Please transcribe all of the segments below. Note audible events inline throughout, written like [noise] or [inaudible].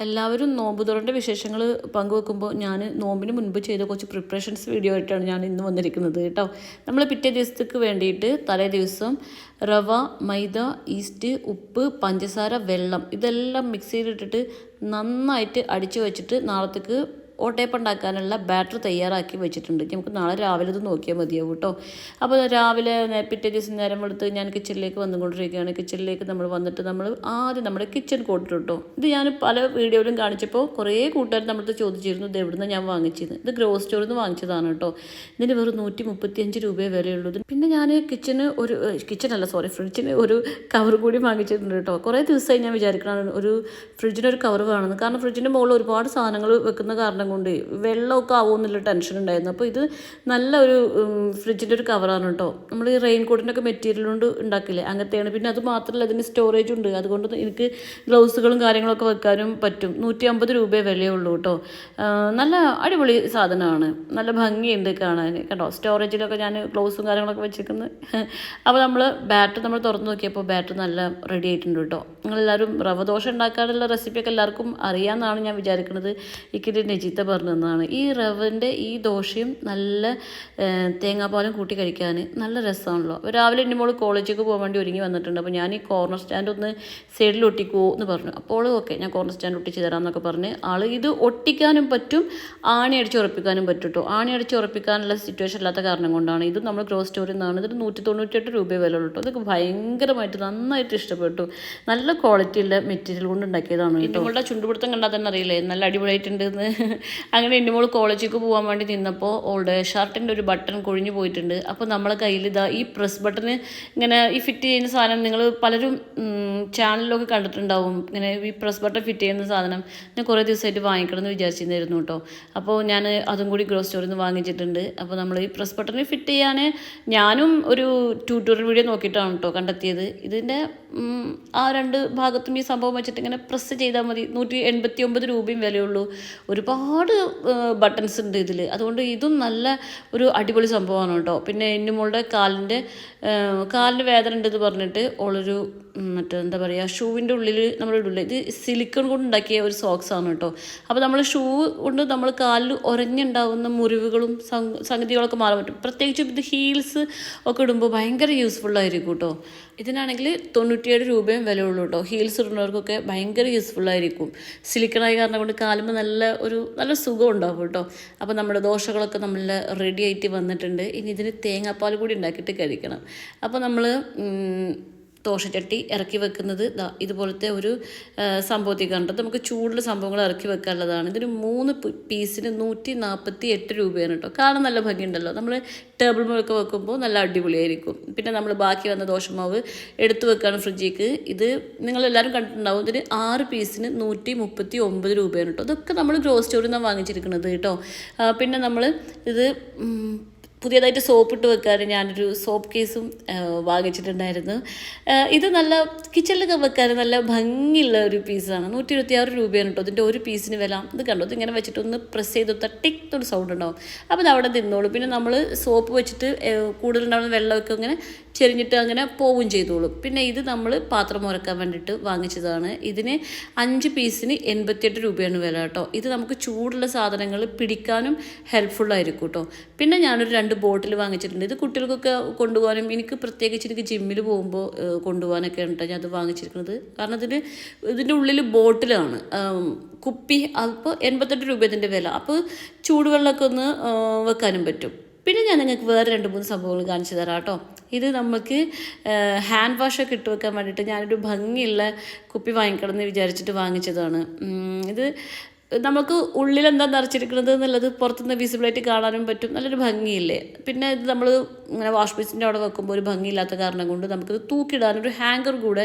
എല്ലാവരും നോമ്പ് തുറന്റെ വിശേഷങ്ങൾ പങ്കുവെക്കുമ്പോൾ ഞാൻ നോമ്പിന് മുൻപ് ചെയ്ത കുറച്ച് പ്രിപ്പറേഷൻസ് വീഡിയോ ആയിട്ടാണ് ഞാൻ ഇന്ന് വന്നിരിക്കുന്നത് കേട്ടോ. നമ്മൾ പിറ്റേ ദിവസത്തേക്ക് വേണ്ടിയിട്ട് തലേ ദിവസം റവ മൈദ ഈസ്റ്റ് ഉപ്പ് പഞ്ചസാര വെള്ളം ഇതെല്ലാം മിക്സ് ചെയ്തിട്ടിട്ട് നന്നായിട്ട് അടിച്ചു വെച്ചിട്ട് നാളത്തേക്ക് ഓട്ടയപ്പം ഉണ്ടാക്കാനുള്ള ബാറ്റർ തയ്യാറാക്കി വെച്ചിട്ടുണ്ട്. നമുക്ക് നാളെ രാവിലെ ഇത് നോക്കിയാൽ മതിയാവും കേട്ടോ. അപ്പോൾ രാവിലെ പിറ്റേ ദിവസം നേരം എടുത്ത് ഞാൻ കിച്ചണിലേക്ക് വന്നുകൊണ്ടിരിക്കുകയാണ്. കിച്ചണിലേക്ക് നമ്മൾ വന്നിട്ട് നമ്മൾ ആദ്യം നമ്മുടെ കിച്ചൺ കോട്ട് കേട്ടോ. ഇത് ഞാൻ പല വീഡിയോയിലും കാണിച്ചപ്പോൾ കുറേ കൂട്ടുകാർ നമ്മളത് ചോദിച്ചിരുന്നു ഇത് എവിടുന്ന് ഞാൻ വാങ്ങിച്ചത്? ഇത് ഗ്രോസ് സ്റ്റോറിൽ നിന്ന് വാങ്ങിച്ചതാണ് കേട്ടോ. ഇതിന് വെറും നൂറ്റി മുപ്പത്തിയഞ്ച് രൂപയെ വിലയുള്ളൂ പിന്നെ ഞാൻ കിച്ചന് ഒരു കിച്ചൺ അല്ല സോറി ഫ്രിഡ്ജിന് ഒരു കവർ കൂടി വാങ്ങിച്ചിട്ടുണ്ട് കേട്ടോ. കുറേ ദിവസമായി ഞാൻ വിചാരിക്കണം ഒരു ഫ്രിഡ്ജിന് ഒരു കവർ വേണമെന്ന്. കാരണം ഫ്രിഡ്ജിന്റെ മുകളിൽ ഒരുപാട് സാധനങ്ങൾ വെക്കുന്ന കാരണം കൊണ്ട് വെള്ളമൊക്കെ ആവുമെന്നുള്ള ടെൻഷൻ ഉണ്ടായിരുന്നു. അപ്പോൾ ഇത് നല്ല ഒരു ഫ്രിഡ്ജിന്റെ ഒരു കവറാണ് കേട്ടോ. നമ്മൾ ഈ റെയിൻ കോട്ടിന്റെയൊക്കെ മെറ്റീരിയൽ കൊണ്ട് ഉണ്ടാക്കില്ലേ? അങ്ങനത്തെയാണ്. പിന്നെ അത് മാത്രമല്ല അതിന് സ്റ്റോറേജ് ഉണ്ട്. അതുകൊണ്ട് എനിക്ക് ഗ്ലൗസുകളും കാര്യങ്ങളൊക്കെ വെക്കാനും പറ്റും. നൂറ്റി അമ്പത് രൂപയെ വിലയുള്ളൂ കേട്ടോ. നല്ല അടിപൊളി സാധനമാണ്. നല്ല ഭംഗിയുണ്ട് കാണാൻ. കേട്ടോ സ്റ്റോറേജിലൊക്കെ ഞാൻ ഗ്ലൗസും കാര്യങ്ങളൊക്കെ വെച്ചിരിക്കുന്നത് അപ്പോൾ നമ്മൾ ബാറ്റർ നമ്മൾ തുറന്ന് നോക്കിയപ്പോൾ ബാറ്റർ നല്ല റെഡി ആയിട്ടുണ്ട് കേട്ടോ. നിങ്ങളെല്ലാവരും റവ ദോശ ഉണ്ടാക്കാനുള്ള റെസിപ്പിയൊക്കെ എല്ലാവർക്കും അറിയാമെന്നാണ് ഞാൻ വിചാരിക്കുന്നത്. ഇക്കിന്റെ നജിത്ത പറഞ്ഞു പറഞ്ഞതാണ്. ഈ റവന്റെ ഈ ദോശയും നല്ല തേങ്ങാപ്പാലും കൂട്ടി കഴിക്കാൻ നല്ല രസമാണല്ലോ. അപ്പോൾ രാവിലെ എന്റെ മോൾ കോളേജിലേക്ക് പോകാൻ വേണ്ടി ഒരുങ്ങി വന്നിട്ടുണ്ട്. അപ്പോൾ ഞാൻ ഈ കോർണർ സ്റ്റാൻഡ് ഒന്ന് സൈഡിൽ ഒട്ടിക്കുമോ എന്ന് പറഞ്ഞു. അപ്പോൾ ഓക്കെ ഞാൻ കോർണർ സ്റ്റാൻഡ് ഒട്ടിച്ച് തരാമെന്നൊക്കെ പറഞ്ഞ് ആൾ ഇത് ഒട്ടിക്കാനും പറ്റും ആണി അടിച്ച് ഉറപ്പിക്കാനും പറ്റും കേട്ടോ ആണി അടിച്ച് ഉറപ്പിക്കാനുള്ള സിറ്റുവേഷൻ ഇല്ലാത്ത കാരണം കൊണ്ടാണ് ഇത് നമ്മൾ ഗ്രോസ് സ്റ്റോറിൽ നിന്നാണ് ഇതിന് നൂറ്റി തൊണ്ണൂറ്റെട്ട് രൂപ വില ഉള്ളൂ കേട്ടോ ഇതൊക്കെ ഭയങ്കരമായിട്ട് നന്നായിട്ട് ഇഷ്ടപ്പെട്ടു. നല്ല ക്വാളിറ്റി ഉള്ള മെറ്റീരിയൽ കൊണ്ട് ഉണ്ടാക്കിയതാണ് കേട്ടോ ചുണ്ടുപിടുത്തം കണ്ടാൽ തന്നെ അറിയില്ലേ? നല്ല അടിപൊളിയായിട്ടുണ്ട് എന്ന്. അങ്ങനെ എന്റെ മോൾ കോളേജിലേക്ക് പോകാൻ വേണ്ടി നിന്നപ്പോൾ ഓൾഡ് ഷർട്ടിന്റെ ഒരു ബട്ടൺ കൊഴിഞ്ഞു പോയിട്ടുണ്ട്. അപ്പോൾ നമ്മളെ കയ്യിൽ ഇതാ ഈ പ്രസ് ബട്ടൺ ഇങ്ങനെ ഈ ഫിറ്റ് ചെയ്യുന്ന സാധനം നിങ്ങൾ പലരും ചാനലിലൊക്കെ കണ്ടിട്ടുണ്ടാവും. ഇങ്ങനെ ഈ പ്രസ് ബട്ടൺ ഫിറ്റ് ചെയ്യുന്ന സാധനം ഞാൻ കുറേ ദിവസമായിട്ട് വാങ്ങിക്കണം എന്ന് വിചാരിച്ചിരുന്നു കേട്ടോ. അപ്പോൾ ഞാൻ അതും കൂടി ഗ്രോ സ്റ്റോറിൽ നിന്ന് വാങ്ങിച്ചിട്ടുണ്ട്. അപ്പോൾ നമ്മൾ ഈ പ്രസ് ബട്ടൺ ഫിറ്റ് ചെയ്യാൻ ഞാനും ഒരു ട്യൂട്ടോറിയൽ വീഡിയോ നോക്കിയിട്ടാണ് കേട്ടോ കണ്ടെത്തിയത്. ഇതിന്റെ ആ രണ്ട് ഭാഗത്തും ഈ സംഭവം വെച്ചിട്ട് ഇങ്ങനെ പ്രസ് ചെയ്താൽ മതി. നൂറ്റി എൺപത്തി ഒമ്പത് രൂപയും വിലയുള്ളൂ. ഒരുപാട് ബട്ടൺസ് ഉണ്ട് ഇതിൽ അതുകൊണ്ട് ഇതും നല്ല ഒരു അടിപൊളി സംഭവമാണ് കേട്ടോ. പിന്നെ എന്റെ മോളുടെ കാലിന്റെ കാലിന്റെ വേദന ഉണ്ടെന്ന് പറഞ്ഞിട്ട് ഓളൊരു ഉം, മറ്റേ എന്താ പറയുക ഷൂവിന്റെ ഉള്ളിൽ നമ്മൾ ഇത് സിലിക്കൺ കൊണ്ട് ഉണ്ടാക്കിയ ഒരു സോക്സ് ആണ് കേട്ടോ. അപ്പോൾ നമ്മൾ ഷൂ കൊണ്ട് നമ്മൾ കാലിൽ ഉരഞ്ഞുണ്ടാവുന്ന മുറിവുകളും സംഗതികളൊക്കെ മാറാൻ പറ്റും. പ്രത്യേകിച്ചും ഇത് ഹീൽസ് ഒക്കെ ഇടുമ്പോൾ ഭയങ്കര യൂസ്ഫുൾ ആയിരിക്കും കേട്ടോ. ഇതിനാണെങ്കിൽ തൊണ്ണൂറ്റിയേഴ് രൂപയും വില ഉള്ളൂ കേട്ടോ ഹീൽസ് ഇടുന്നവർക്കൊക്കെ ഭയങ്കര യൂസ്ഫുൾ ആയിരിക്കും. സിലിക്കണായ കാരണം കൊണ്ട് കാലുമ്പോൾ നല്ല ഒരു നല്ല സുഖം ഉണ്ടാവും കേട്ടോ അപ്പോൾ നമ്മുടെ ദോശകളൊക്കെ നമ്മൾ റെഡി ആയിട്ട് വന്നിട്ടുണ്ട്. ഇനി ഇതിന് തേങ്ങാപ്പാൽ കൂടി ഉണ്ടാക്കിയിട്ട് കഴിക്കണം. അപ്പോൾ നമ്മൾ ദോശച്ചട്ടി ഇറക്കി വെക്കുന്നത് ഇതുപോലത്തെ ഒരു സംഭവത്തിൽ കണ്ടത് നമുക്ക് ചൂടുള്ള സംഭവങ്ങൾ ഇറക്കി വെക്കാനുള്ളതാണ്. ഇതിന് മൂന്ന് പീസിന് നൂറ്റി നാൽപ്പത്തി എട്ട് രൂപയാണ് കേട്ടോ. കാണാൻ നല്ല ഭംഗിയുണ്ടല്ലോ. നമ്മൾ ടേബിൾ മുഴൊക്കെ വെക്കുമ്പോൾ നല്ല അടിപൊളിയായിരിക്കും. പിന്നെ നമ്മൾ ബാക്കി വന്ന ദോശമാവ് എടുത്തു വെക്കുകയാണ് ഫ്രിഡ്ജിക്ക് ഇത് നിങ്ങളെല്ലാവരും കണ്ടിട്ടുണ്ടാവും. ഇതിന് ആറ് പീസിന് നൂറ്റി മുപ്പത്തി ഒമ്പത് രൂപയാണ് കേട്ടോ. ഇതൊക്കെ നമ്മൾ ഗ്രോസ് സ്റ്റോറിൽ നിന്നാണ് വാങ്ങിച്ചിരിക്കുന്നത് കേട്ടോ. പിന്നെ നമ്മൾ ഇത് പുതിയതായിട്ട് സോപ്പ് ഇട്ട് വെക്കാൻ ഞാനൊരു സോപ്പ് കേസും വാങ്ങിച്ചിട്ടുണ്ടായിരുന്നു. ഇത് നല്ല കിച്ചണിലൊക്കെ വെക്കാൻ നല്ല ഭംഗിയുള്ള ഒരു പീസാണ്. നൂറ്റി ഇരുപത്തി ആറ് രൂപയാണ് കേട്ടോ ഇതിന്റെ ഒരു പീസിന് വില. ഇത് കണ്ടോ? അത് ഇങ്ങനെ വെച്ചിട്ട് ഒന്ന് പ്രസ് ചെയ്ത് തട്ടിക്കൊരു സൗണ്ട് ഉണ്ടാവും. അപ്പോൾ ഇത് അവിടെ നിന്നോളും. പിന്നെ നമ്മൾ സോപ്പ് വെച്ചിട്ട് കൂടുതലുണ്ടാവുന്ന വെള്ളമൊക്കെ ഇങ്ങനെ ചെരിഞ്ഞിട്ട് അങ്ങനെ പോവും ചെയ്തോളും. പിന്നെ ഇത് നമ്മൾ പാത്രം ഉറക്കാൻ വേണ്ടിയിട്ട് വാങ്ങിച്ചതാണ്. ഇതിന് അഞ്ച് പീസിന് എൺപത്തിയെട്ട് രൂപയാണ് വില കേട്ടോ ഇത് നമുക്ക് ചൂടുള്ള സാധനങ്ങൾ പിടിക്കാനും ഹെൽപ്ഫുൾ ആയിരിക്കും കേട്ടോ പിന്നെ ഞാനൊരു രണ്ട് ബോട്ടിൽ വാങ്ങിച്ചിട്ടുണ്ട്. ഇത് കുട്ടികൾക്കൊക്കെ കൊണ്ടുപോകാനും എനിക്ക് പ്രത്യേകിച്ച് എനിക്ക് ജിമ്മിൽ പോകുമ്പോൾ കൊണ്ടുപോകാനൊക്കെ ഉണ്ട് ഞാൻ അത് വാങ്ങിച്ചിരിക്കുന്നത്. കാരണം ഇതിന് ഇതിന്റെ ഉള്ളിൽ ബോട്ടിലാണ് കുപ്പി അപ്പോൾ എൺപത്തെട്ട് രൂപ ഇതിന്റെ വില. അപ്പോൾ ചൂടുവെള്ളമൊക്കെ ഒന്ന് വെക്കാനും പറ്റും. പിന്നെ ഞാൻ നിങ്ങൾക്ക് വേറെ രണ്ട് മൂന്ന് സംഭവങ്ങൾ കാണിച്ചു തരാം കേട്ടോ ഇത് നമുക്ക് ഹാൻഡ് വാഷൊക്കെ ഇട്ട് വെക്കാൻ വേണ്ടിയിട്ട് ഞാനൊരു ഭംഗിയുള്ള കുപ്പി വാങ്ങിക്കണം എന്ന് വിചാരിച്ചിട്ട് വാങ്ങിച്ചതാണ്. ഇത് നമുക്ക് ഉള്ളിൽ എന്താ നിറച്ചിരിക്കുന്നത് എന്നുള്ളത് പുറത്തുനിന്ന് വിസിബിളായിട്ട് കാണാനും പറ്റും. നല്ലൊരു ഭംഗിയില്ലേ? പിന്നെ ഇത് നമ്മൾ ഇങ്ങനെ വാഷ് ബേസിന്റെ അവിടെ വെക്കുമ്പോൾ ഒരു ഭംഗിയില്ലാത്ത കാരണം കൊണ്ട് നമുക്കിത് തൂക്കിടാൻ ഒരു ഹാങ്കർ കൂടെ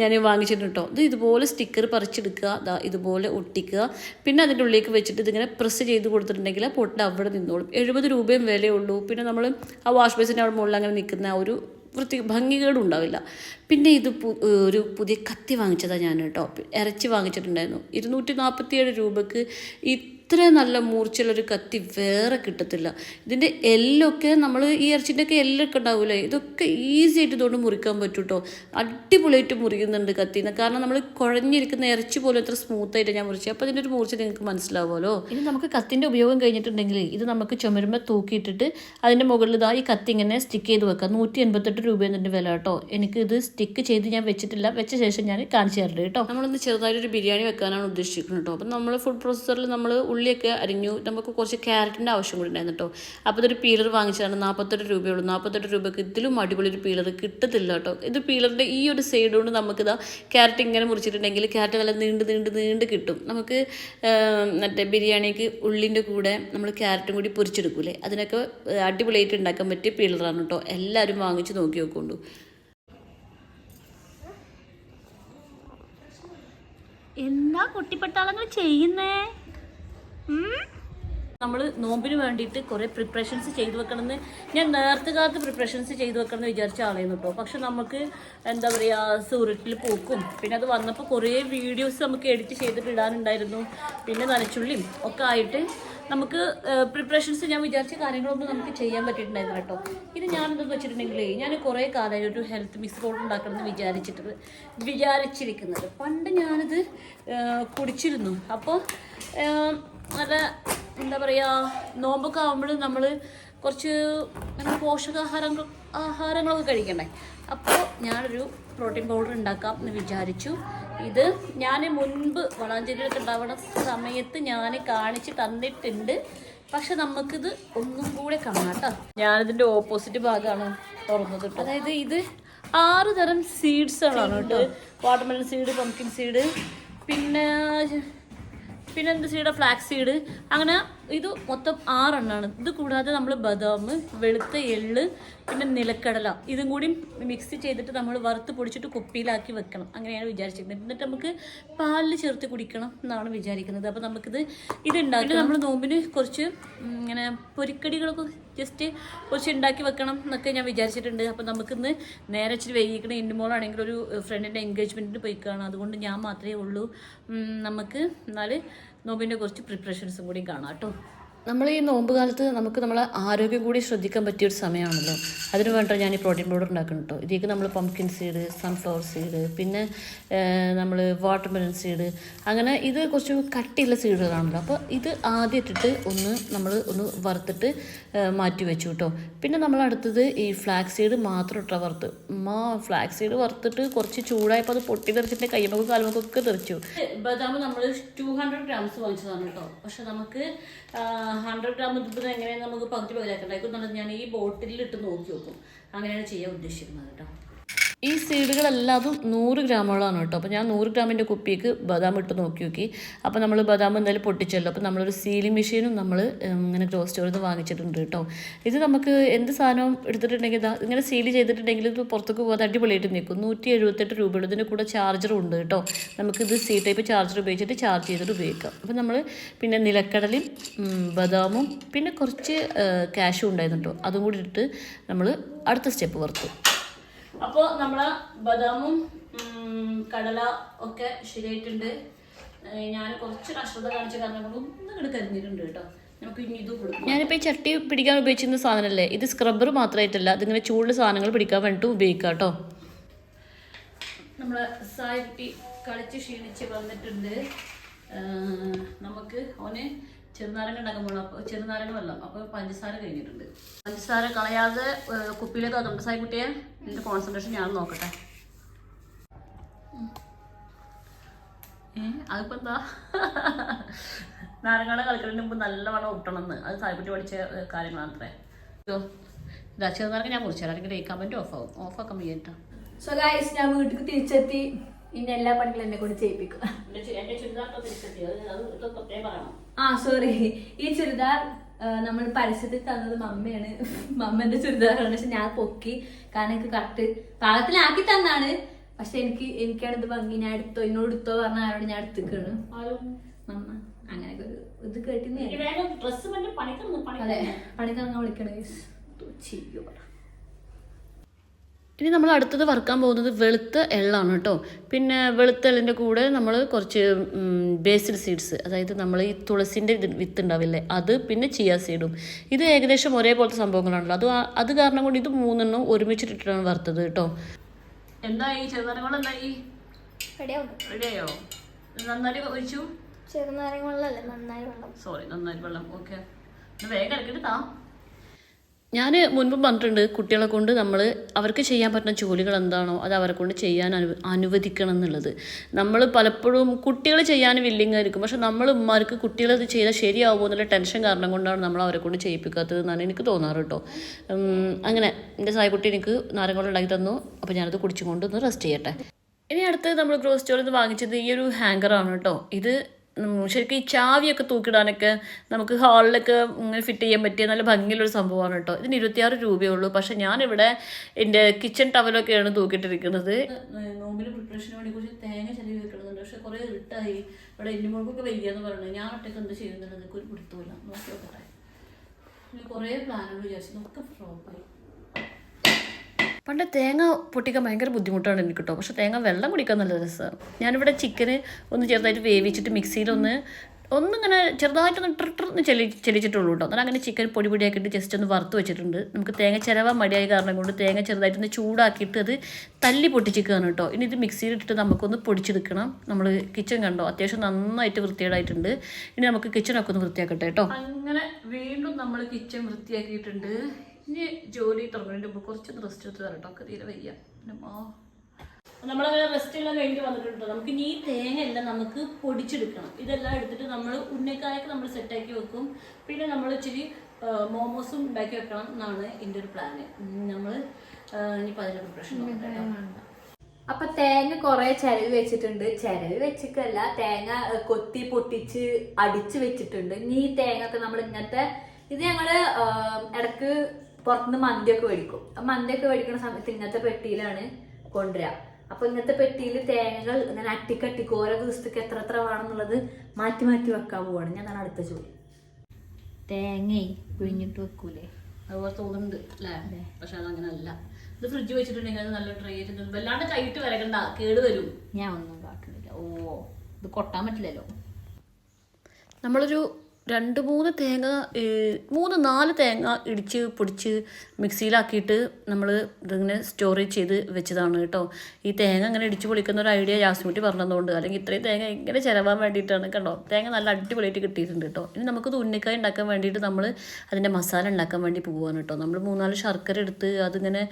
ഞാൻ വാങ്ങിച്ചിട്ടുണ്ട് കേട്ടോ ഇത് ഇതുപോലെ സ്റ്റിക്കർ പറിച്ചെടുക്കുക ഇതുപോലെ ഒട്ടിക്കുക. പിന്നെ അതിന്റെ ഉള്ളിലേക്ക് വെച്ചിട്ട് ഇതിങ്ങനെ പ്രസ് ചെയ്ത് കൊടുത്തിട്ടുണ്ടെങ്കിൽ പൊട്ട് അവിടെ നിന്നോളും. എഴുപത് രൂപയും വിലയുള്ളൂ പിന്നെ നമ്മൾ ആ വാഷ് ബേസിന്റെ അവിടെ മുകളിൽ അങ്ങനെ നിൽക്കുന്ന ഒരു വൃത്തി ഭംഗികേടും പിന്നെ ഇത് ഒരു പുതിയ കത്തി വാങ്ങിച്ചതാണ് ഞാൻ കേട്ടോ ഇറച്ചി വാങ്ങിച്ചിട്ടുണ്ടായിരുന്നു. ഇരുന്നൂറ്റി നാൽപ്പത്തി ഏഴ് രൂപക്ക് ഈ ഇത്ര നല്ല മൂർച്ചയുള്ള ഒരു കത്തി വേറെ കിട്ടത്തില്ല. ഇതിന്റെ എല്ലൊക്കെ നമ്മൾ ഈ ഇറച്ചിന്റെ ഒക്കെ എല്ലൊക്കെ ഉണ്ടാവില്ലേ ഇതൊക്കെ ഈസി ആയിട്ട് ഇതുകൊണ്ട് മുറിക്കാൻ പറ്റും കേട്ടോ അടിപൊളിയായിട്ട് മുറിക്കുന്നുണ്ട് കത്തിന്ന് കാരണം നമ്മൾ കുഴഞ്ഞിരിക്കുന്ന ഇറച്ചി പോലും എത്ര സ്മൂത്തായിട്ട് ഞാൻ മുറിച്ചത് അപ്പോൾ ഇതിന്റെ ഒരു മൂർച്ച നിങ്ങൾക്ക് മനസ്സിലാവുമല്ലോ? ഇനി നമുക്ക് കത്തിന്റെ ഉപയോഗം കഴിഞ്ഞിട്ടുണ്ടെങ്കിൽ ഇത് നമുക്ക് ചുമരുമ്പോൾ തൂക്കിയിട്ടിട്ട് അതിന്റെ മുകളിൽ ഇതാ ഈ കത്തി ഇങ്ങനെ സ്റ്റിക്ക് ചെയ്ത് വെക്കാം. നൂറ്റി എൺപത്തെട്ട് രൂപ എന്നതിന്റെ വില കേട്ടോ. എനിക്ക് ഇത് സ്റ്റിക്ക് ചെയ്ത് ഞാൻ വെച്ചിട്ടില്ല. വെച്ച ശേഷം ഞാൻ കാണിച്ചു തരുന്നുണ്ട് കേട്ടോ. നമ്മളൊന്ന് ചെറുതായിട്ടൊരു ബിരിയാണി വെക്കാനാണ് ഉദ്ദേശിക്കുന്നത് കേട്ടോ. അപ്പം നമ്മൾ ഫുഡ് പ്രോസസ്സറിൽ നമ്മൾ ഉള്ളിയൊക്കെ അരിഞ്ഞു. നമുക്ക് കുറച്ച് ക്യാരറ്റിന്റെ ആവശ്യം കൂടി ഉണ്ടായിരുന്നു കേട്ടോ. അപ്പോൾ ഇതൊരു പീലർ വാങ്ങിച്ചതാണ്. നാൽപ്പത്തെട്ട് രൂപയുള്ളൂ. നാൽപ്പത്തെട്ട് രൂപയ്ക്ക് ഇതിലും അടിപൊളി ഒരു പീലർ കിട്ടത്തില്ല കേട്ടോ. ഇത് പീലറിന്റെ ഈ ഒരു സൈഡ് കൊണ്ട് നമുക്കിതാ ക്യാരറ്റ് ഇങ്ങനെ മുറിച്ചിട്ടുണ്ടെങ്കിൽ ക്യാരറ്റ് നല്ല നീണ്ട് നീണ്ട് നീണ്ട് കിട്ടും. നമുക്ക് മറ്റേ ബിരിയാണിക്ക് ഉള്ളിന്റെ കൂടെ നമ്മൾ ക്യാരറ്റും കൂടി പൊരിച്ചെടുക്കൂലേ. അതിനൊക്കെ അടിപൊളിയായിട്ട് ഉണ്ടാക്കാൻ പറ്റിയ പീലറാണ് കേട്ടോ. എല്ലാവരും വാങ്ങിച്ച് നോക്കി നോക്കൊണ്ടു എന്താ കുട്ടിപ്പട്ടാളങ്ങൾ ചെയ്യുന്നേ? നമ്മൾ നോമ്പിന് വേണ്ടിയിട്ട് കുറേ പ്രിപ്പറേഷൻസ് ചെയ്തു വെക്കണമെന്ന് ഞാൻ നേരത്തെ കാലത്ത് പ്രിപ്പറേഷൻസ് ചെയ്തു വെക്കണമെന്ന് വിചാരിച്ച ആളായിരുന്നു കേട്ടോ പക്ഷെ നമുക്ക് എന്താ പറയുക സൂററ്റിൽ പോക്കും. പിന്നെ അത് വന്നപ്പോൾ കുറേ വീഡിയോസ് നമുക്ക് എഡിറ്റ് ചെയ്തിട്ട് ഇടാനുണ്ടായിരുന്നു. പിന്നെ നനച്ചുള്ളിയും ഒക്കെ ആയിട്ട് നമുക്ക് പ്രിപ്പറേഷൻസ് ഞാൻ വിചാരിച്ച കാര്യങ്ങളൊന്നും നമുക്ക് ചെയ്യാൻ പറ്റിയിട്ടുണ്ടായിരുന്നു കേട്ടോ ഇത് എന്താ വെച്ചിട്ടുണ്ടെങ്കിൽ ഞാൻ കുറേ കാലമായി ഒരു ഹെൽത്ത് മിക്സ് പൗഡർ ഉണ്ടാക്കണമെന്ന് വിചാരിച്ചിട്ട് വിചാരിച്ചിരിക്കുന്നത്. പണ്ട് ഞാനിത് കുടിച്ചിരുന്നു. അപ്പോൾ നല്ല എന്താ പറയുക നോമ്പൊക്കെ ആകുമ്പോൾ നമ്മൾ കുറച്ച് അങ്ങനെ പോഷകാഹാരങ്ങൾ ആഹാരങ്ങളൊക്കെ കഴിക്കണ്ടേ? അപ്പോൾ ഞാനൊരു പ്രോട്ടീൻ പൗഡർ ഉണ്ടാക്കാം എന്ന് വിചാരിച്ചു. ഇത് ഞാൻ മുൻപ് വളാഞ്ചേരിയിലൊക്കെ ഉണ്ടാവുന്ന സമയത്ത് ഞാൻ കാണിച്ച് തന്നിട്ടുണ്ട്. പക്ഷെ നമുക്കിത് ഒന്നും കൂടെ കാണാം കേട്ടോ. ഞാനിതിന്റെ ഓപ്പോസിറ്റ് ഭാഗമാണ് തുറന്നത് അതായത് ഇത് ആറ് തരം സീഡ്സുകളാണ് കേട്ടോ. വാട്ടർമെലൺ സീഡ് പംകിൻ സീഡ് പിന്നെ പിന്നെ എന്ത് സീഡ് ഫ്ലാക്സ് സീഡ് അങ്ങനെ ഇത് മൊത്തം ആറെണ്ണമാണ് ഇത് കൂടാതെ നമ്മൾ ബദാം വെളുത്ത എള്ള് പിന്നെ നിലക്കടല. ഇതും കൂടി മിക്സ് ചെയ്തിട്ട് നമ്മൾ വറുത്ത് പൊടിച്ചിട്ട് കുപ്പിയിലാക്കി വെക്കണം. അങ്ങനെയാണ് വിചാരിച്ചിരിക്കുന്നത്. എന്നിട്ട് നമുക്ക് പാലിൽ ചേർത്ത് കുടിക്കണം എന്നാണ് വിചാരിക്കുന്നത്. അപ്പോൾ നമുക്കിത് ഇത് ഉണ്ടാക്കി. നമ്മൾ നോമ്പിന് കുറച്ച് ഇങ്ങനെ പൊരിക്കടികളൊക്കെ ജസ്റ്റ് കുറച്ച് ഉണ്ടാക്കി വെക്കണം എന്നൊക്കെ ഞാൻ വിചാരിച്ചിട്ടുണ്ട്. അപ്പോൾ നമുക്കിന്ന് നേരെ ഇച്ചിരി വൈകിക്കണം. എന്റെ മോളാണെങ്കിൽ ഒരു ഫ്രണ്ടിന്റെ എൻഗേജ്മെന്റിന് പോയിക്കാണ് അതുകൊണ്ട് ഞാൻ മാത്രമേ ഉള്ളൂ. നമുക്ക് എന്നാൽ നോമ്പിന്റെ കുറച്ച് പ്രിപ്പറേഷൻസും കൂടി കാണാം കേട്ടോ. നമ്മൾ ഈ നോമ്പ് കാലത്ത് നമുക്ക് നമ്മളെ ആരോഗ്യം കൂടി ശ്രദ്ധിക്കാൻ പറ്റിയ ഒരു സമയമാണല്ലോ. അതിന് വേണ്ട ഞാൻ ഈ പ്രോട്ടീൻ പൗഡർ ഉണ്ടാക്കുന്നു കേട്ടോ ഇതിലേക്ക് നമ്മൾ പംകിൻ സീഡ് സൺഫ്ലവർ സീഡ് പിന്നെ നമ്മൾ വാട്ടർമെലൺ സീഡ് അങ്ങനെ ഇത് കുറച്ച് കട്ടിയുള്ള സീഡുകളാണല്ലോ അപ്പോൾ ഇത് ആദ്യം ഇട്ടിട്ട് ഒന്ന് നമ്മൾ ഒന്ന് വറുത്തിട്ട് മാറ്റി വെച്ചു കേട്ടോ പിന്നെ നമ്മൾ അടുത്തത് ഈ ഫ്ലാക്സ് സീഡ് മാത്രം ഇട്ട വറുത്ത്. മാ ഫ്ലാക്സ് സീഡ് വറുത്തിട്ട് കുറച്ച് ചൂടായപ്പോൾ അത് പൊട്ടി തെറിച്ചിട്ട് കയ്യുമ്പോൾ കാലുമൊക്കെ തെറിച്ചു. ബദാം നമ്മൾ ടു ഹൺഡ്രഡ് ഗ്രാംസ് വാങ്ങിച്ചതാണ് കേട്ടോ പക്ഷെ നമുക്ക് ഹൺഡ്രഡ് ഗ്രാം ഇതിപ്പോൾ എങ്ങനെയാണ് നമുക്ക് പകുതി പകുതിയാക്കണ്ടായിരിക്കും ഞാൻ ഈ ബോട്ടിലിൽ ഇട്ട് നോക്കി നോക്കും അങ്ങനെയാണ് ചെയ്യാൻ ഉദ്ദേശിക്കുന്നത് കേട്ടോ. ഈ സീഡുകളെല്ലാതും നൂറ് ഗ്രാമോളാണ് കേട്ടോ. അപ്പോൾ ഞാൻ നൂറ് ഗ്രാമിന്റെ കുപ്പിക്ക് ബദാം ഇട്ട് നോക്കി നോക്കി. അപ്പോൾ നമ്മൾ ബദാം എന്തായാലും പൊട്ടിച്ചല്ലോ. അപ്പോൾ നമ്മളൊരു സീലിംഗ് മെഷീനും നമ്മൾ ഇങ്ങനെ ഗ്രോ സ്റ്റോറിൽ നിന്ന് വാങ്ങിച്ചിട്ടുണ്ട് കേട്ടോ. ഇത് നമുക്ക് എന്ത് സാധനവും എടുത്തിട്ടുണ്ടെങ്കിൽ ഇങ്ങനെ സീൽ ചെയ്തിട്ടുണ്ടെങ്കിൽ ഇത് പുറത്തേക്ക് പോകാതെ അടിപൊളിയായിട്ട് നിൽക്കും. നൂറ്റി എഴുപത്തെട്ട് രൂപയുള്ളൂ ഇതിന്റെ കൂടെ ചാർജറും ഉണ്ട് കേട്ടോ. നമുക്കിത് സി ടൈപ്പ് ചാർജർ ഉപയോഗിച്ചിട്ട് ചാർജ് ചെയ്തിട്ട് ഉപയോഗിക്കാം. അപ്പോൾ നമ്മൾ പിന്നെ നിലക്കടലയും ബദാമും പിന്നെ കുറച്ച് ക്യാഷും ഉണ്ടായിരുന്നു കേട്ടോ. അതും കൂടി ഇട്ട് നമ്മൾ അടുത്ത സ്റ്റെപ്പ് വറുത്തു അപ്പോൾ നമ്മളെ ബദാമും കടല ഒക്കെ ശരിയായിട്ടുണ്ട്. ഞാൻ കുറച്ച് അശ്രദ്ധ കാണിച്ച കാരണം കൊണ്ട് ഒന്ന് കരിഞ്ഞിട്ടുണ്ട് കേട്ടോ. ഞാനിപ്പോൾ ഈ ചട്ടി പിടിക്കാൻ ഉപയോഗിച്ചിരുന്ന സാധനമല്ലേ ഇത് സ്ക്രബ്ബർ മാത്രമായിട്ടല്ല ഇതിങ്ങനെ ചൂടുള്ള സാധനങ്ങൾ പിടിക്കാൻ വേണ്ടിയിട്ട് ഉപയോഗിക്കാം കേട്ടോ. നമ്മളെ സായിട്ടി കളിച്ച് ക്ഷീണിച്ച് വന്നിട്ടുണ്ട്. നമുക്ക് അവന് ചെറുനാരങ്ങ ഉണ്ടാക്കാൻ പോകണം അപ്പോൾ ചെറുനാരങ്ങ വെള്ളം. അപ്പോൾ പഞ്ചസാര കഴിഞ്ഞിട്ടുണ്ട്. പഞ്ചസാര കളയാതെ കുപ്പിയിലേക്ക് അതുകൊണ്ട് സായിക്കുട്ടിയെ എന്റെ കോൺസെൻട്രേഷൻ ഞാൻ നോക്കട്ടെ. ഏ അതിപ്പോൾ എന്താ? നാരങ്ങയുടെ കളിക്കുന്നതിന് മുമ്പ് നല്ലവണ്ണം ഒട്ടണമെന്ന് അത് സായിക്കുട്ടി പഠിച്ച കാര്യങ്ങളാണ് അത്രേ ചെറുനാരങ്ങ ഞാൻ അല്ലെങ്കിൽ കമന്റ് ഓഫ് ആവും. ഓഫ് വയ്യട്ടോ സോ ഗൈസ് ഞാൻ വീട്ടിൽ തിരിച്ചെത്തി. ഇനി എല്ലാ പണികളും എന്നെ കൊണ്ട് ചെയ്യിപ്പിക്കും. ആ സോറി ഈ ചുരിദാർ നമ്മൾ പരസ്യത്തിൽ തന്നത് മമ്മയാണ്. മമ്മന്റെ ചുരിദാറാണ്. പക്ഷെ ഞാൻ പൊക്കി. കാരണം എനിക്ക് കറക്റ്റ് പാകത്തിലാക്കി തന്നാണ്. പക്ഷെ എനിക്ക് എനിക്കാണ് ഇത് ഭംഗി. ഞാൻ എടുത്തോ എന്നോട് എടുത്തോ പറഞ്ഞ ആരോട് ഞാൻ എടുത്തിക്കാണ്. മമ്മ അങ്ങനെയൊക്കെ ഒരു ഇത് കേട്ടിന്ന് അതെ. പണിക്കാരങ്ങ വിളിക്കണേ ചെയ്യോ. പറ ഇനി നമ്മൾ അടുത്തത് വറുക്കാൻ പോകുന്നത് വെളുത്ത എള്ളാണ് കേട്ടോ. പിന്നെ വെളുത്ത എള്ളിന്റെ കൂടെ നമ്മൾ കുറച്ച് ബേസിൽ സീഡ്സ് അതായത് നമ്മൾ ഈ തുളസിന്റെ ഇത് വിത്ത് ഉണ്ടാവില്ലേ അത് പിന്നെ ചിയ സീഡും ഇത് ഏകദേശം ഒരേപോലത്തെ സംഭവങ്ങളാണല്ലോ. അത് അത് കാരണം കൊണ്ട് ഇത് മൂന്നെണ്ണം ഒരുമിച്ചിട്ടിട്ടാണ് വറുത്തത് കേട്ടോ. എന്തായി? ചെറുനാരങ്ങൾ എന്തായി റെഡിയാവും റെഡിയായോ? നന്നായി ഒഴിച്ചു സോറി നന്നായി വെള്ളം. ഓക്കെ വേഗം ഇറക്കിട്ട് താ. ഞാൻ മുൻപ് പറഞ്ഞിട്ടുണ്ട് കുട്ടികളെ കൊണ്ട് നമ്മൾ അവർക്ക് ചെയ്യാൻ പറ്റുന്ന ജോലികൾ എന്താണോ അത് അവരെ കൊണ്ട് ചെയ്യാൻ അനു അനുവദിക്കണം എന്നുള്ളത്. നമ്മൾ പലപ്പോഴും കുട്ടികൾ ചെയ്യാൻ വില്ലിങ് ആയിരിക്കും പക്ഷെ നമ്മൾ ഉമ്മാർക്ക് കുട്ടികൾ ഇത് ചെയ്താൽ ശരിയാവുമോ എന്നുള്ള ടെൻഷൻ കാരണം കൊണ്ടാണ് നമ്മൾ അവരെ കൊണ്ട് ചെയ്യിപ്പിക്കാത്തത് എന്നാണ് എനിക്ക് തോന്നാറ് കേട്ടോ. അങ്ങനെ എന്റെ സായക്കുട്ടി എനിക്ക് നാരങ്ങൾ ഉണ്ടാക്കി തന്നു. അപ്പോൾ ഞാനത് കുടിച്ചുകൊണ്ട് ഒന്ന് റെസ്റ്റ് ചെയ്യട്ടെ. ഇനി അടുത്ത് നമ്മൾ ഗ്രോസ് സ്റ്റോറിൽ നിന്ന് വാങ്ങിച്ചത് ഈ ഒരു ഹാങ്കറാണ് കേട്ടോ. ഇത് ശരിക്കും ഈ ചാവിയൊക്കെ തൂക്കിടാനൊക്കെ നമുക്ക് ഹാളിലൊക്കെ ഇങ്ങനെ ഫിറ്റ് ചെയ്യാൻ പറ്റിയ നല്ല ഭംഗിയുള്ളൊരു സംഭവമാണ് കേട്ടോ. ഇതിന് ഇരുപത്തിയാറ് രൂപയേ ഉള്ളൂ പക്ഷെ ഞാനിവിടെ എന്റെ കിച്ചൺ ടവലൊക്കെയാണ് തൂക്കിയിട്ടിരിക്കുന്നത്. നോമ്പിന് പ്രിപ്പറേഷന് വേണ്ടി കുറച്ച് തേങ്ങ ചെലവ് വെക്കണമെന്നുണ്ട് പക്ഷെ കുറേ ഇരുട്ടായി. ഇവിടെ എല്ലുമുളകൊക്കെ വയ്യാന്ന് പറയുന്നത് ഞാൻ ഒറ്റയ്ക്ക് എന്ത് ചെയ്യുന്നുണ്ട് ഒരു പിടുത്തമില്ല നോക്കി നോക്കട്ടെ. കുറേ പ്ലാനുകൾ വിചാരിച്ചു. നമുക്ക് ഫ്ലോപ്പായി. പണ്ട് തേങ്ങ പൊട്ടിക്കാൻ ഭയങ്കര ബുദ്ധിമുട്ടാണ് എനിക്ക് കേട്ടോ പക്ഷെ തേങ്ങ വെള്ളം കുടിക്കാൻ നല്ല രസമാണ് ഞാനിവിടെ ചിക്കന് ഒന്ന് ചെറുതായിട്ട് വേവിച്ചിട്ട് മിക്സിയിലൊന്ന് ഒന്നിങ്ങനെ ചെറുതായിട്ടൊന്ന് ട്രിട്ടർന്ന് ചെലി ചെലിച്ചിട്ടുള്ളൂ കേട്ടോ. അങ്ങനെ ചിക്കൻ പൊടി പൊടിയാക്കിയിട്ട് ജസ്റ്റ് ഒന്ന് വറുത്ത് വെച്ചിട്ടുണ്ട്. നമുക്ക് തേങ്ങ ചിലവാൻ മടിയായ കാരണം കൊണ്ട് തേങ്ങ ചെറുതായിട്ടൊന്ന് ചൂടാക്കിയിട്ട് അത് തല്ലി പൊട്ടിച്ചിരിക്കുകയാണ് കേട്ടോ. ഇനി ഇത് മിക്സിയിലിട്ടിട്ട് നമുക്കൊന്ന് പൊടിച്ചെടുക്കണം. നമ്മൾ കിച്ചൺ കണ്ടോ? അത്യാവശ്യം നന്നായിട്ട് വൃത്തികേടായിട്ടുണ്ട്. ഇനി നമുക്ക് കിച്ചണൊക്കെ ഒന്ന് വൃത്തിയാക്കട്ടെ കേട്ടോ. അങ്ങനെ വീണ്ടും നമ്മൾ കിച്ചൺ വൃത്തിയാക്കിയിട്ടുണ്ട്. ഇനി ജോലി തുടങ്ങുന്നതിന് മുമ്പ് കുറച്ചൊന്ന് റെസ്റ്റ് എടുത്ത് തരട്ടോ ഒക്കെ തീരെ വയ്യ. നമ്മളങ്ങനെ റെസ്റ്റ് എല്ലാം കഴിഞ്ഞിട്ട് വന്നിട്ടുണ്ട്. നമുക്ക് ഇനി ഈ തേങ്ങ എല്ലാം നമുക്ക് പൊടിച്ചെടുക്കണം. ഇതെല്ലാം എടുത്തിട്ട് നമ്മൾ ഉന്നക്കായൊക്കെ നമ്മൾ സെറ്റാക്കി വെക്കും. പിന്നെ നമ്മൾ ഇച്ചിരി മോമോസും ഉണ്ടാക്കി വെക്കണം എന്നാണ് എന്റെ ഒരു പ്ലാന് നമ്മൾ ഇനിയിപ്പോൾ അതിന്റെ പ്രിപ്പറേഷൻ അപ്പൊ തേങ്ങ കുറെ ചിരവ് വെച്ചിട്ടുണ്ട്. ചിരവ് വെച്ചിട്ടല്ല തേങ്ങ കൊത്തി പൊട്ടിച്ച് അടിച്ചു വെച്ചിട്ടുണ്ട്. ഇനി ഈ തേങ്ങ ഒക്കെ നമ്മൾ ഇങ്ങനത്തെ ഇത് ഞങ്ങൾ ഇടയ്ക്ക് പുറത്തുനിന്ന് മന്തിയൊക്കെ മേടിക്കും. ആ മന്തിയൊക്കെ മേടിക്കുന്ന സമയത്ത് ഇങ്ങനത്തെ പെട്ടിയിലാണ് കൊണ്ടുവരിക. അപ്പൊ ഇങ്ങനത്തെ പെട്ടിയിൽ തേങ്ങകൾ ഇങ്ങനെ അട്ടിക്കട്ടിക്ക് ഓരോ ദിവസത്തേക്ക് എത്ര എത്ര വേണമെന്നുള്ളത് മാറ്റി മാറ്റി വെക്കാൻ പോവാണ്. ഞാൻ അതാണ് അടുത്ത ജോലി തേങ്ങയും പിഴിഞ്ഞിട്ട് വെക്കൂലേ? അതുപോലെ തോന്നുന്നുണ്ട് അല്ലേ പക്ഷെ അതങ്ങനെ അല്ല ഇത് ഫ്രിഡ്ജ് വെച്ചിട്ടുണ്ടെങ്കിൽ അത് നല്ല ട്രൈ ആയിട്ട് വല്ലാണ്ട് കൈയിട്ട് വരകണ്ട കേട് വരും. ഞാൻ ഒന്നും കാട്ടുന്നില്ല. ഓ ഇത് കൊട്ടാൻ പറ്റില്ലല്ലോ. നമ്മളൊരു രണ്ട് മൂന്ന് തേങ്ങ മൂന്ന് നാല് തേങ്ങ ഇടിച്ച് പൊടിച്ച് മിക്സിയിലാക്കിയിട്ട് നമ്മൾ ഇതിങ്ങനെ സ്റ്റോറേജ് ചെയ്ത് വെച്ചതാണ് കേട്ടോ. ഈ തേങ്ങ അങ്ങനെ ഇടിച്ച് പൊളിക്കുന്ന ഒരു ഐഡിയ ജാസ്മിറ്റി പറഞ്ഞതുകൊണ്ട് അല്ലെങ്കിൽ ഇത്രയും തേങ്ങ ഇങ്ങനെ ചിലവാൻ വേണ്ടിയിട്ടാണ് കണ്ടോ? തേങ്ങ നല്ല അടിപൊളിയായിട്ട് കിട്ടിയിട്ടുണ്ട് കേട്ടോ. ഇനി നമുക്കിത് ഉന്നിക്കായി ഉണ്ടാക്കാൻ വേണ്ടിയിട്ട് നമ്മൾ അതിന്റെ മസാല ഉണ്ടാക്കാൻ വേണ്ടി പോവുകയാണ് കേട്ടോ. നമ്മൾ മൂന്നാൽ ശർക്കര എടുത്ത് അതിങ്ങനെ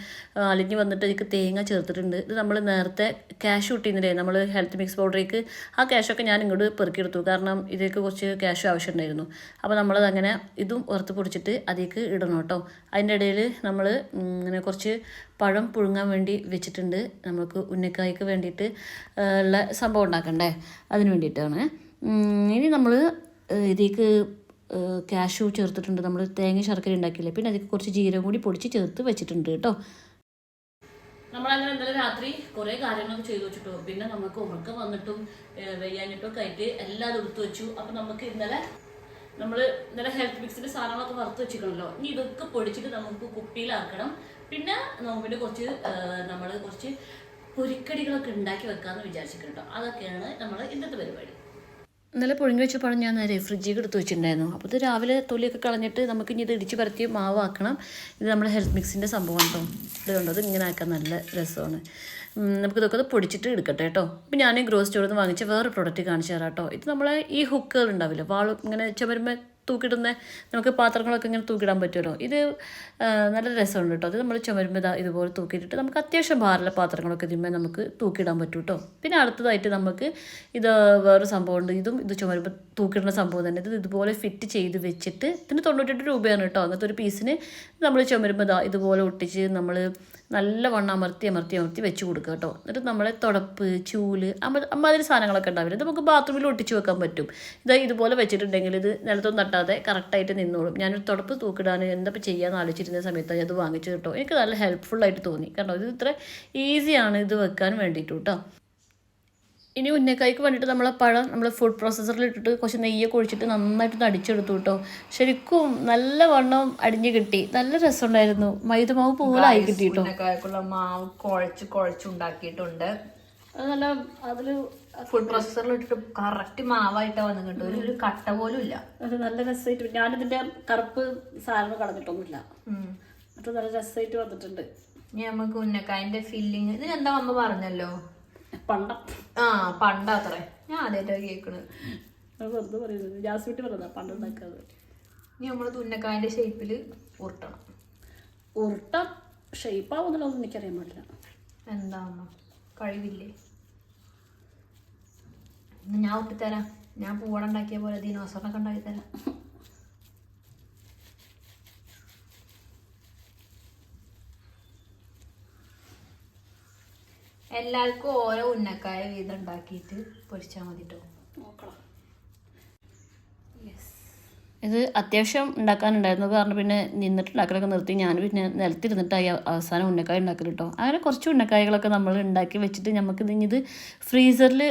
അലിഞ്ഞ് വന്നിട്ട് ഇതിക്ക് തേങ്ങ ചേർത്തിട്ടുണ്ട്. ഇത് നമ്മൾ നേരത്തെ ക്യാഷ് കിട്ടിയിരുന്നില്ലേ? നമ്മൾ ഹെൽത്ത് മിക്സ് പൗഡറേക്ക് ആ ക്യാഷൊക്കെ ഞാൻ ഇങ്ങോട്ട് പെറുക്കിയെടുത്തു. കാരണം ഇതിലേക്ക് കുറച്ച് ക്യാഷ് ആവശ്യമുണ്ടായിരുന്നു അപ്പോൾ നമ്മളത് അങ്ങനെ ഇതും ഉറത്ത് പൊടിച്ചിട്ട് അതിലേക്ക് ഇടണം കേട്ടോ. അതിന്റെ ഇടയിൽ നമ്മൾ ഇങ്ങനെ കുറച്ച് പഴം പുഴുങ്ങാൻ വേണ്ടി വെച്ചിട്ടുണ്ട്. നമുക്ക് ഉന്നക്കായ്ക്ക് വേണ്ടിയിട്ട് ഉള്ള സംഭവം ഉണ്ടാക്കണ്ടേ? അതിന് വേണ്ടിയിട്ടാണ്. ഇനി നമ്മൾ ഇതിലേക്ക് ക്യാഷു ചേർത്തിട്ടുണ്ട്. നമ്മൾ തേങ്ങ ശർക്കര ഉണ്ടാക്കിയില്ലേ? പിന്നെ അതിലേക്ക് കുറച്ച് ജീരകം കൂടി പൊടിച്ച് ചേർത്ത് വെച്ചിട്ടുണ്ട് കേട്ടോ. നമ്മളങ്ങനെ ഇന്നലെ രാത്രി കുറേ കാര്യങ്ങളൊക്കെ ചെയ്തു വെച്ചിട്ടു. പിന്നെ നമുക്ക് ഉറക്കം വന്നിട്ടും വെയ്യാനിട്ടും ഒക്കെ ആയിട്ട് എല്ലാം എടുത്തു വെച്ചു. അപ്പം നമുക്ക് ഇന്നലെ നമ്മൾ ഇന്നലെ ഹെൽത്ത് മിക്സിന്റെ സാധനങ്ങളൊക്കെ വറുത്ത് വെച്ചിട്ടുണ്ടല്ലോ. ഇനി ഇതൊക്കെ പൊടിച്ചിട്ട് നമുക്ക് കുപ്പിയിലാക്കണം. പിന്നെ നോമ്പിന് കുറച്ച് നമ്മൾ കുറച്ച് പൊരിക്കടികളൊക്കെ ഉണ്ടാക്കി വെക്കാമെന്ന് വിചാരിച്ചിട്ടുണ്ടോ. അതൊക്കെയാണ് നമ്മൾ ഇന്നത്തെ പരിപാടി. ഇന്നലെ പുഴുങ്ങി വെച്ചപ്പോൾ ഞാൻ ഫ്രിഡ്ജിൽ എടുത്ത് വെച്ചിട്ടുണ്ടായിരുന്നു. അപ്പോൾ ഇത് രാവിലെ തൊലിയൊക്കെ കളഞ്ഞിട്ട് നമുക്ക് ഇനി ഇത് ഇടിച്ച് പരത്തി മാവാക്കണം ഇത് നമ്മുടെ ഹെൽത്ത് മിക്സിന്റെ സംഭവം കേട്ടോ. ഇത് കണ്ടോ? ഇത് ഇങ്ങനെ ആക്കാൻ നല്ല രസമാണ്. നമുക്കിതൊക്കെ അത് പൊടിച്ചിട്ട് എടുക്കട്ടെ കേട്ടോ. ഇപ്പം ഞാൻ ഗ്രോസ് സ്റ്റോറിൽ നിന്ന് വാങ്ങിച്ച വേറെ പ്രോഡക്റ്റ് കാണിച്ചു തരാം കേട്ടോ. ഇത് നമ്മളെ ഈ ഹുക്കുകൾ ഉണ്ടാവില്ല? വാൾ ഇങ്ങനെ ചുമരുമ്പോൾ തൂക്കിടുന്ന നമുക്ക് പാത്രങ്ങളൊക്കെ ഇങ്ങനെ തൂക്കിടാൻ പറ്റുമല്ലോ ഇത് നല്ല രസമുണ്ട് കേട്ടോ അത് നമ്മൾ ചുമരുമ്പോൾ ഇതാ ഇതുപോലെ തൂക്കിയിട്ടിട്ട് നമുക്ക് അത്യാവശ്യം ഭാരമുള്ള പാത്രങ്ങളൊക്കെ ഇതിന്മേൽ നമുക്ക് തൂക്കിടാൻ പറ്റും കേട്ടോ പിന്നെ അടുത്തതായിട്ട് നമുക്ക് ഇത് വേറെ സംഭവമുണ്ട് ഇതും ഇത് ചുമരുമ്പോൾ തൂക്കിടുന്ന സംഭവം തന്നെ. ഇത് ഇതുപോലെ ഫിറ്റ് ചെയ്ത് വെച്ചിട്ട് ഇതിന് തൊണ്ണൂറ്റെട്ട് രൂപയാണ് കേട്ടോ അങ്ങനത്തെ ഒരു പീസിന് നമ്മൾ ചുമരുമ്പോൾ ഇതാ ഇതുപോലെ ഒട്ടിച്ച് നമ്മൾ നല്ല വണ്ണം അമർത്തി അമർത്തി അമർത്തി വെച്ച് കൊടുക്കുക കേട്ടോ. എന്നിട്ട് നമ്മളെ തുടപ്പ് ചൂൽ അമ്മ അമ്മാതിരി സാധനങ്ങളൊക്കെ ഉണ്ടാവില്ല? ഇത് നമുക്ക് ബാത്റൂമിൽ ഒട്ടിച്ച് വെക്കാൻ പറ്റും. ഇത് ഇതുപോലെ വെച്ചിട്ടുണ്ടെങ്കിൽ ഇത് നിലത്തൊന്നും തട്ടാതെ കറക്റ്റായിട്ട് നിന്നോളും. ഞാനൊരു തുടപ്പ് തൂക്കിടാൻ എന്താ ചെയ്യാന്ന് ആലോചിച്ചിരുന്ന സമയത്ത് അത് വാങ്ങിച്ചു കേട്ടോ. എനിക്ക് നല്ല ഹെൽപ്ഫുള്ളായിട്ട് തോന്നി. കാരണം ഇത് ഇത്ര ഈസിയാണ് ഇത് വെക്കാൻ വേണ്ടിയിട്ട് കേട്ടോ. ഇനി ഉന്നക്കായ്ക്ക് വേണ്ടിയിട്ട് നമ്മൾ പഴം നമ്മൾ ഫുഡ് പ്രോസസ്സറിൽ ഇട്ടിട്ട് കുറച്ച് നെയ്യ് ഒഴിച്ചിട്ട് നന്നായിട്ട് അടിച്ചെടുത്തു കേട്ടോ. ശരിക്കും നല്ല വണ്ണം അടിഞ്ഞ് കിട്ടി. നല്ല രസമുണ്ടായിരുന്നു. മൈദമാവ് പോലെ ആയി കിട്ടി കേട്ടോ ഉന്നക്കായ്ക്കുള്ള മാവ് കുഴച്ച് കുഴച്ചുണ്ടാക്കിയിട്ടുണ്ട് അത് നല്ല അതിൽ ഫുഡ് പ്രോസസ്സറിൽ ഇട്ടിട്ട് കറക്റ്റ് മാവായിട്ടാണ് വന്നു കേട്ടോ ഒരു കട്ട പോലും ഇല്ല. അത് നല്ല രസമായിട്ട് ഞാനിതിന്റെ കറുപ്പ് സാധനം കളഞ്ഞിട്ടൊന്നുമില്ല. അത് നല്ല രസമായിട്ട് വന്നിട്ടുണ്ട്. ഇനി നമുക്ക് ഉന്നക്കായന്റെ ഫില്ലിങ് ഇത് എന്താ അമ്മ പറഞ്ഞല്ലോ? പണ്ട. ആ പണ്ടാത്രേ. ഞാൻ ആദ്യമായിട്ടാണ് കേൾക്കണത് വെറുതെ പറയുന്നത്. ജാസ്മിട്ട് പറഞ്ഞതാ പണ്ടുണ്ടാക്കാതെ ഇനി നമ്മൾ ഉന്നക്കായന്റെ ഷേപ്പിൽ ഉരുട്ടണം. ഉരുട്ട ഷേപ്പാവുന്നതൊന്നും എനിക്കറിയാൻ പാടില്ല. എന്താ അമ്മ കഴിവില്ലേ ഞാൻ ഒട്ടിത്തരാം ഞാൻ പൂവട ഉണ്ടാക്കിയ പോലെ ദിനോസറിനൊക്കെ ഉണ്ടാക്കി തരാം എല്ലാവർക്കും ഓരോ ഉന്നക്കായ വീതം ഉണ്ടാക്കിയിട്ട് പൊരിച്ചാൽ മതി കേട്ടോ ഇത് അത്യാവശ്യം ഉണ്ടാക്കാനുണ്ടായിരുന്നു കാരണം പിന്നെ നിന്നിട്ട് ഉണ്ടാക്കലൊക്കെ നിർത്തി. ഞാൻ പിന്നെ നിലത്തിരുന്നിട്ടായി അവസാനം ഉന്നക്കായ ഉണ്ടാക്കൽ കേട്ടോ അങ്ങനെ കുറച്ച് ഉന്നക്കായകളൊക്കെ നമ്മൾ ഉണ്ടാക്കി വെച്ചിട്ട് നമുക്ക് ഇനി ഇത് ഫ്രീസറിൽ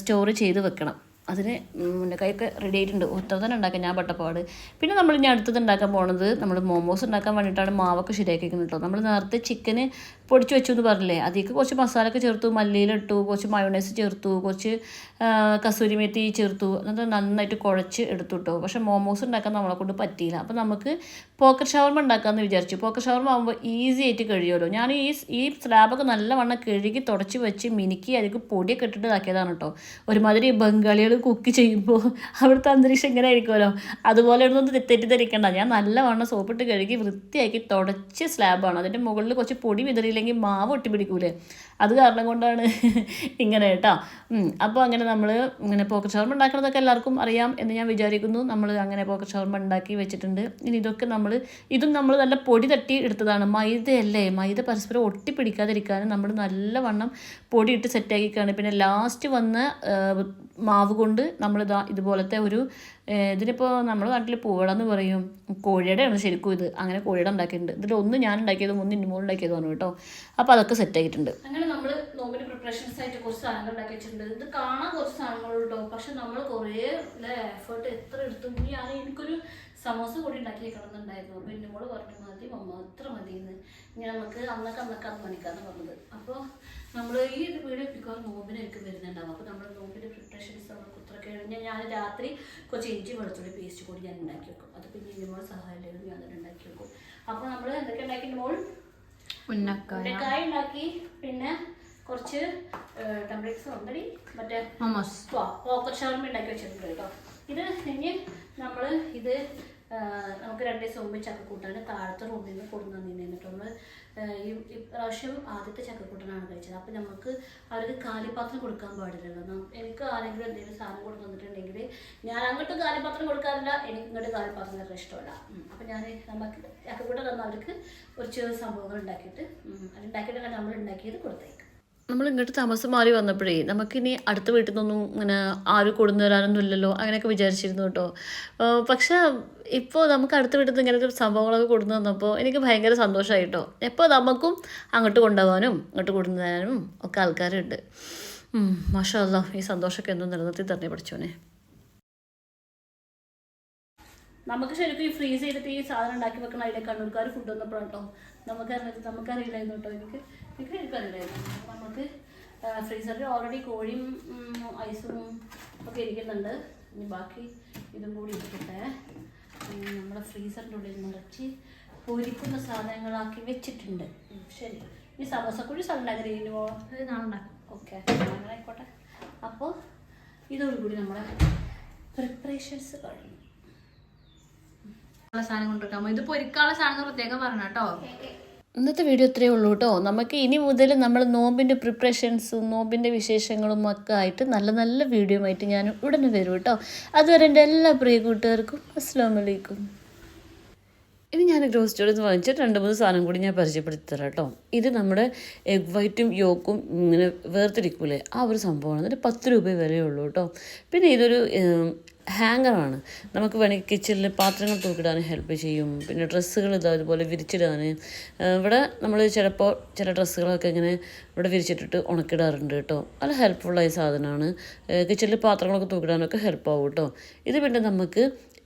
സ്റ്റോർ ചെയ്ത് വെക്കണം. അതിന് ഉന്നക്കായൊക്കെ റെഡി ആയിട്ടുണ്ട്. ഒറ്റ തന്നെ ഉണ്ടാക്കാൻ ഞാൻ പട്ടപ്പാട്. പിന്നെ നമ്മൾ ഇനി അടുത്തത് ഉണ്ടാക്കാൻ പോണത് നമ്മൾ മോമോസ് ഉണ്ടാക്കാൻ വേണ്ടിയിട്ടാണ് മാവൊക്കെ ശരിയാക്കി വെക്കുന്നത് കേട്ടോ നമ്മൾ നേരത്തെ ചിക്കന് പൊടിച്ച് വെച്ചു എന്ന് പറഞ്ഞില്ലേ? അതിലേക്ക് കുറച്ച് മസാലയൊക്കെ ചേർത്തു മല്ലിയിലിട്ടു കുറച്ച് മയോണൈസ് ചേർത്തു കുറച്ച് കസൂരിമേത്തി കസൂരി മേത്തി ചേർത്തു. എന്നിട്ട് നന്നായിട്ട് കുഴച്ച് എടുത്തു കേട്ടോ പക്ഷേ മോമോസ് ഉണ്ടാക്കാൻ നമ്മളെ കൊണ്ട് പറ്റിയില്ല. അപ്പോൾ നമുക്ക് പോക്കറ്റ് ഷവർമ ഉണ്ടാക്കാമെന്ന് വിചാരിച്ചു. പോക്കറ്റ് ഷവർമ ആകുമ്പോൾ ഈസി ആയിട്ട് കഴിയുമല്ലോ. ഞാൻ ഈ ഈ സ്ലാബൊക്കെ നല്ലവണ്ണം കഴുകി തുടച്ച് വെച്ച് മിനുക്കി അതിലേക്ക് പൊടിയൊക്കെ ഇട്ടിട്ട് ഇതാക്കിയതാണ് കേട്ടോ ഒരുമാതിരി ബംഗാളികൾ കുക്ക് ചെയ്യുമ്പോൾ അവിടുത്തെ അന്തരീക്ഷം ഇങ്ങനെ ആയിരിക്കുമല്ലോ. അതുപോലെ ഒന്നും തെറ്റിദ്ധരിക്കേണ്ട. ഞാൻ നല്ലവണ്ണം സോപ്പിട്ട് കഴുകി വൃത്തിയാക്കി തുടച്ച് സ്ലാബാണ് അതിന്റെ മുകളിൽ കുറച്ച് പൊടി വിതറിയില്ലെങ്കിൽ മാവ് ഒട്ടി പിടിക്കൂലേ അത് കാരണം കൊണ്ടാണ് [laughs] ഇങ്ങനെ കേട്ടോ. അപ്പോൾ അങ്ങനെ നമ്മൾ ഇങ്ങനെ പോക്കറ്റ് ഷവർമ ഉണ്ടാക്കണതൊക്കെ എല്ലാവർക്കും അറിയാം എന്ന് ഞാൻ വിചാരിക്കുന്നു. നമ്മൾ അങ്ങനെ പോക്കറ്റ് ഷവർമ ഉണ്ടാക്കി വെച്ചിട്ടുണ്ട്. ഇനി ഇതൊക്കെ നമ്മൾ ഇതും നമ്മൾ നല്ല പൊടി തട്ടി എടുത്തതാണ്. മൈദയല്ലേ മൈദ പരസ്പരം ഒട്ടിപ്പിടിക്കാതിരിക്കാനും നമ്മൾ നല്ലവണ്ണം പൊടി ഇട്ട് സെറ്റാക്കിക്കാണ് പിന്നെ ലാസ്റ്റ് വന്ന മാവ് കൊണ്ട് നമ്മൾ ഇതാ ഇതുപോലത്തെ ഒരു ഇതിനിപ്പോൾ നമ്മുടെ നാട്ടിൽ പൂവട എന്ന് പറയും. കോഴിയുടെയാണ് ശരിക്കും ഇത്. അങ്ങനെ കോഴിയുടെ ഉണ്ടാക്കിയിട്ടുണ്ട്. ഇതിൽ ഒന്ന് ഞാൻ ഉണ്ടാക്കിയതും ഒന്ന് ഇന്നുമോൾ ഉണ്ടാക്കിയതുമാണ് കേട്ടോ. അപ്പോൾ അതൊക്കെ സെറ്റ് ആയിട്ടുണ്ട്. അങ്ങനെ നമ്മൾ നോമ്പിന് പ്രിപ്പറേഷൻസ് ആയിട്ട് കുറച്ച് സാധനങ്ങൾ ഉണ്ടാക്കി വെച്ചിട്ടുണ്ട്. ഇത് കാണാൻ കുറച്ച് സാധനങ്ങളുണ്ടോ പക്ഷെ നമ്മൾ കുറേ എഫേർട്ട് എത്ര എടുത്തു. ഞാൻ എനിക്കൊരു സമോസ കൂടി ഉണ്ടാക്കി കിടന്നുണ്ടായിരുന്നു അപ്പോൾ ഇന്നുമോൾ പറഞ്ഞു മതി മാത്രം മതി എന്ന് ഇങ്ങനെ നമുക്ക് അന്നൊക്കെ അന്നൊക്കെ അന്ന് മണിക്കാന്ന് പറഞ്ഞത്. അപ്പോൾ നമ്മൾ ഈ വീഡിയോ മിക്കവാറും നോമ്പിനായിരിക്കും വരുന്നുണ്ടാവും അപ്പോൾ നമ്മൾ നോമ്പിന്റെ പ്രിപ്പറേഷൻസ് നമ്മൾ കുത്ര കഴിഞ്ഞാൽ ഞാൻ രാത്രി കുറച്ച് ഇഞ്ചി വെളുത്തുള്ളി പേസ്റ്റ് കൂടി ഞാൻ ഉണ്ടാക്കി വെക്കും. അത് പിന്നെ ഇന്നുമോൾ സഹായം ഞാൻ തന്നെ ഉണ്ടാക്കി വെക്കും. അപ്പോൾ നമ്മൾ എന്തൊക്കെ ഉണ്ടാക്കി മോൾ ഉന്നക്കായ. ഉണ്ടാക്കി. പിന്നെ കുറച്ച് ടെംപ്ലേറ്റ്സ് ഉണ്ടടി. മറ്റേ പോക്കറ്റ് ഷവർമ ഉണ്ടാക്കി വെച്ചിട്ടുണ്ട് കേട്ടോ. ഇത് ഇനി നമ്മൾ ഇത് നമുക്ക് രണ്ട് ദിവസം മുമ്പ് ചക്കക്കൂട്ടാണ് താഴത്തെ റൂമിൽ നിന്ന് കൊടുന്നു തന്നിരുന്നു നമ്മൾ ഈ പ്രാവശ്യം ആദ്യത്തെ ചക്കക്കൂട്ടനാണ് കഴിച്ചത്. അപ്പം നമുക്ക് അവർക്ക് കാലിപ്പാത്രം കൊടുക്കാൻ പാടില്ലല്ലോ. എനിക്ക് ആരെങ്കിലും എന്തെങ്കിലും സാധനം കൊടുത്തു തന്നിട്ടുണ്ടെങ്കിൽ ഞാൻ അങ്ങോട്ട് കാലിപ്പാത്രം കൊടുക്കാറില്ല എനിക്ക് ഇങ്ങോട്ട് കാലിപ്പാത്രം അത്ര ഇഷ്ടമല്ല. അപ്പം ഞാൻ നമുക്ക് ചക്കക്കൂട്ടം തന്ന അവർക്ക് കുറച്ച് സംഭവങ്ങൾ ഉണ്ടാക്കിയിട്ട് അത് ഉണ്ടാക്കിയിട്ട് നമ്മൾ ഉണ്ടാക്കിയത് കൊടുത്തേക്കും. നമ്മൾ ഇങ്ങോട്ട് താമസം മാറി വന്നപ്പോഴേ നമുക്കിനി അടുത്ത വീട്ടിൽ നിന്നൊന്നും ഇങ്ങനെ ആരും കൊടുന്നു തരാനൊന്നും ഇല്ലല്ലോ അങ്ങനെയൊക്കെ വിചാരിച്ചിരുന്നു കേട്ടോ. പക്ഷേ ഇപ്പോൾ നമുക്ക് അടുത്ത വീട്ടിൽ നിന്ന് ഇങ്ങനത്തെ സംഭവങ്ങളൊക്കെ കൊടുന്നു തന്നപ്പോൾ എനിക്ക് ഭയങ്കര സന്തോഷമായി കേട്ടോ. എപ്പോൾ നമുക്കും അങ്ങോട്ട് കൊണ്ടുപോകാനും അങ്ങോട്ട് കൊടുന്നു തരാനും ഒക്കെ ആൾക്കാരുണ്ട്. മാഷാ ഈ സന്തോഷമൊക്കെ എന്നും നിലനിർത്തി തന്നെ പഠിച്ചോനെ. നമുക്ക് ശരിക്കും ഈ ഫ്രീസ് ചെയ്തിട്ട് ഈ സാധനം ഉണ്ടാക്കി വെക്കണ അതിലെ കണ്ണൂർക്കാർ ഫുഡ് വന്നപ്പോഴാണ് കേട്ടോ നമുക്കറിയില്ല നമുക്കറിയില്ലായിരുന്നു കേട്ടോ എനിക്ക് എനിക്ക് എനിക്കറിയില്ലായിരുന്നു അറിയില്ലായിരുന്നു. നമുക്ക് ഫ്രീസറിൽ ഓൾറെഡി കോഴിയും ഐസും ഒക്കെ ഇരിക്കുന്നുണ്ട്. ഇനി ബാക്കി ഇതും കൂടി ഇരിക്കട്ടെ നമ്മുടെ ഫ്രീസറിന്റെ ഉള്ളിൽ നിറച്ച് പൊരിക്കുന്ന സാധനങ്ങളാക്കി വെച്ചിട്ടുണ്ട്. ശരി. ഈ സമോസക്കുഴി സ്ഥലം നാളുണ്ടാക്കും ഓക്കെ അങ്ങനെ ആയിക്കോട്ടെ. അപ്പോൾ ഇതോടുകൂടി നമ്മുടെ പ്രിപ്പറേഷൻസ് കഴിഞ്ഞു. ഇന്നത്തെ വീഡിയോ ഇത്രയേ ഉള്ളൂ കേട്ടോ. നമുക്ക് ഇനി മുതൽ നമ്മൾ നോമ്പിന്റെ പ്രിപ്പറേഷൻസും നോമ്പിന്റെ വിശേഷങ്ങളും ഒക്കെ ആയിട്ട് നല്ല നല്ല വീഡിയോ ആയിട്ട് ഞാൻ ഉടനെ വരും കേട്ടോ. അതുവരെ എന്റെ എല്ലാ പ്രിയ കൂട്ടുകാർക്കും അസ്സാം വലൈക്കും ഇനി ഞാൻ ഗ്രോസ് സ്റ്റോറിൽ നിന്ന് വാങ്ങിച്ച രണ്ട് മൂന്ന് സാധനം കൂടി ഞാൻ പരിചയപ്പെടുത്തി തരാം കേട്ടോ. ഇത് നമ്മുടെ എഗ് വൈറ്റും യോക്കും ഇങ്ങനെ വേർതിരിക്കൂലേ? ആ ഒരു സംഭവമാണ്. എന്നിട്ട് പത്ത് രൂപ വരെയുള്ളൂ കേട്ടോ. പിന്നെ ഇതൊരു ഹാങ്ങറാണ്. നമുക്ക് വേണമെങ്കിൽ കിച്ചണിൽ പാത്രങ്ങൾ തൂക്കിടാൻ ഹെൽപ്പ് ചെയ്യും. പിന്നെ ഡ്രസ്സുകൾ ഇതാ ഇതുപോലെ വിരിച്ചിടാൻ ഇവിടെ നമ്മൾ ചിലപ്പോൾ ചില ഡ്രസ്സുകളൊക്കെ ഇങ്ങനെ ഇവിടെ വിരിച്ചിട്ടിട്ട് ഉണക്കിടാറുണ്ട് കേട്ടോ. നല്ല ഹെൽപ്ഫുള്ളായ സാധനമാണ് കിച്ചണിൽ പാത്രങ്ങളൊക്കെ തൂക്കിടാനൊക്കെ ഹെൽപ്പ് ആവും കേട്ടോ. ഇത് പിന്നെ നമുക്ക്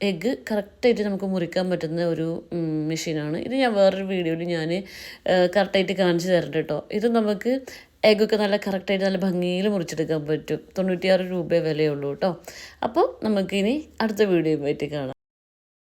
എഗ്ഗ് കറക്റ്റായിട്ട് നമുക്ക് മുറിക്കാൻ പറ്റുന്ന ഒരു മെഷീനാണ് ഇത് ഞാൻ വേറൊരു വീഡിയോയിൽ ഞാൻ കറക്റ്റായിട്ട് കാണിച്ചു തരണ്ട് കേട്ടോ. ഇത് നമുക്ക് എഗ്ഗൊക്കെ നല്ല കറക്റ്റായിട്ട് നല്ല ഭംഗിയിൽ മുറിച്ചെടുക്കാൻ പറ്റും. തൊണ്ണൂറ്റിയാറ് രൂപയെ വിലയുള്ളൂ കേട്ടോ. അപ്പോൾ നമുക്കിനി അടുത്ത വീഡിയോ പറ്റി കാണാം.